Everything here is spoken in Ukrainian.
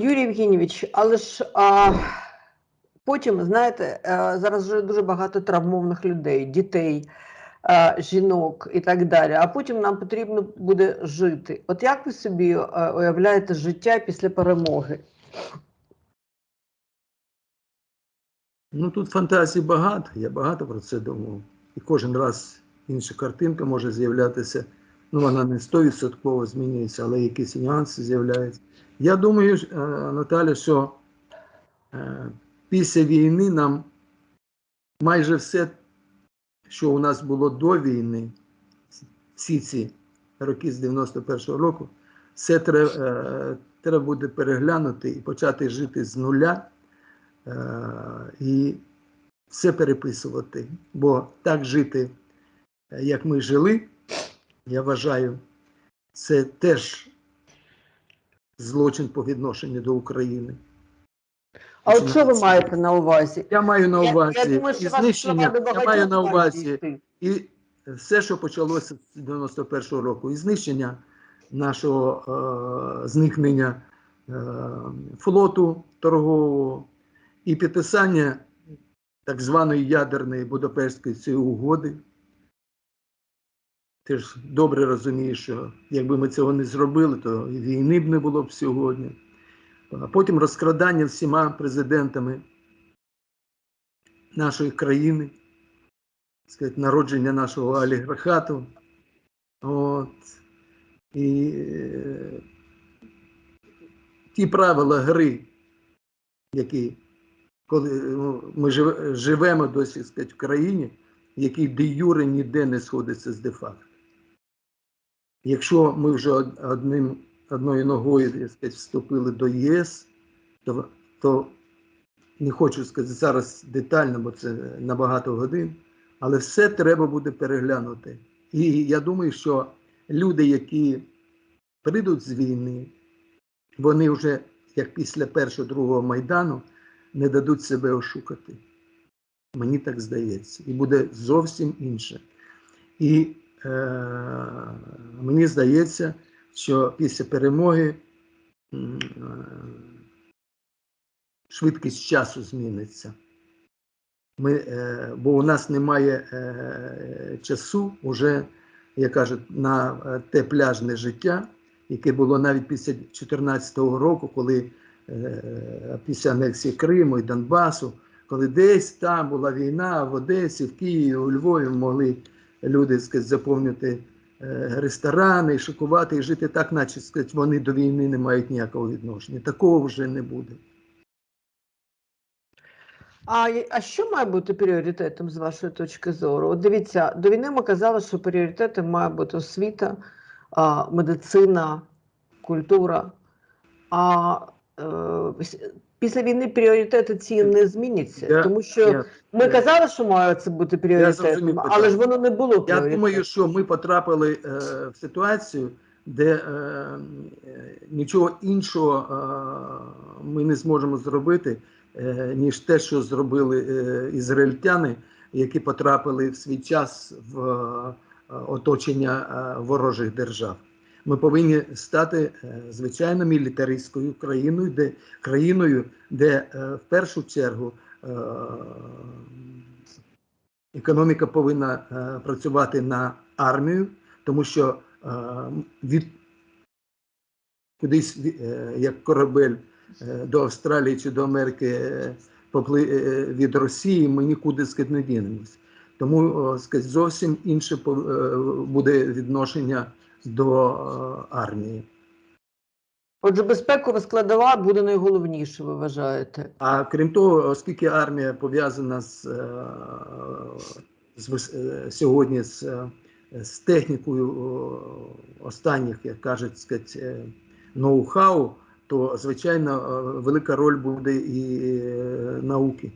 Юрій Євгенійович, але ж а, потім, знаєте, зараз вже дуже багато травмованих людей, дітей, а, жінок і так далі. А потім нам потрібно буде жити. От як ви собі уявляєте життя після перемоги? Ну тут фантазій багато, я багато про це думав. І кожен раз інша картинка може з'являтися. Ну, вона не 100% змінюється, але якісь нюанси з'являються. Я думаю, е, Наталя, що е, після війни нам майже все, що у нас було до війни, всі ці роки з 91-го року, все треба, е, треба буде переглянути і почати жити з нуля і все переписувати. Бо так жити, як ми жили, я вважаю, це теж злочин по відношенню до України. А от що ви маєте на увазі? Я маю на увазі я, думаю, і знищення, я маю на увазі і все, що почалося з 91-го року, і знищення нашого е, зникнення е, флоту торгового, і підписання так званої ядерної Будапештської цієї угоди. Ти ж добре розумієш, що якби ми цього не зробили, то війни б не було б сьогодні. А потім розкрадання всіма президентами нашої країни, сказати, народження нашого олігархату. От. І е, ті правила гри, які коли ну, ми живемо досі сказати, в країні, які де юре ніде не сходиться з де-факто. Якщо ми вже одним, одною ногою так сказати, вступили до ЄС, то, то не хочу сказати зараз детально, бо це на багато годин, але все треба буде переглянути. І я думаю, що люди, які прийдуть з війни, вони вже, як після першого другого майдану, не дадуть себе ошукати. Мені так здається. І буде зовсім інше. І мені здається, що після перемоги е, швидкість часу зміниться. Ми, е, бо у нас немає е, часу уже, як кажуть, на е, те пляжне життя, яке було навіть після 2014 року, коли е, після анексії Криму і Донбасу, коли десь там була війна в Одесі, в Києві, у Львові могли люди сказати, заповнити е, ресторани, шикувати і жити так, наче сказати, вони до війни не мають ніякого відношення. Такого вже не буде. А, а що має бути пріоритетом з вашої точки зору? От дивіться, до війни ми казали, що пріоритетом має бути освіта, медицина, культура. А е, після війни пріоритети ці не зміняться, Я- тому що Я, ми казали, що має це бути пріоритетом, але ж воно не було я думаю, що ми потрапили е, в ситуацію, де е, нічого іншого е, ми не зможемо зробити, е, ніж те, що зробили е, ізраїльтяни, які потрапили в свій час в е, оточення е, ворожих держав. Ми повинні стати е, звичайно мілітаристською країною, де країною, де е, в першу чергу е, економіка повинна працювати на армію, тому що від кудись як корабель до Австралії чи до Америки від Росії, ми нікуди сказати, не дінемось. Тому о, зовсім інше буде відношення до е, армії. Отже, безпекова складова буде найголовніше, ви вважаєте. А крім того, оскільки армія пов'язана з, е, з е, сьогодні з, з технікою останніх, як кажуть, сказать, е, ноу-хау, то звичайно велика роль буде і науки.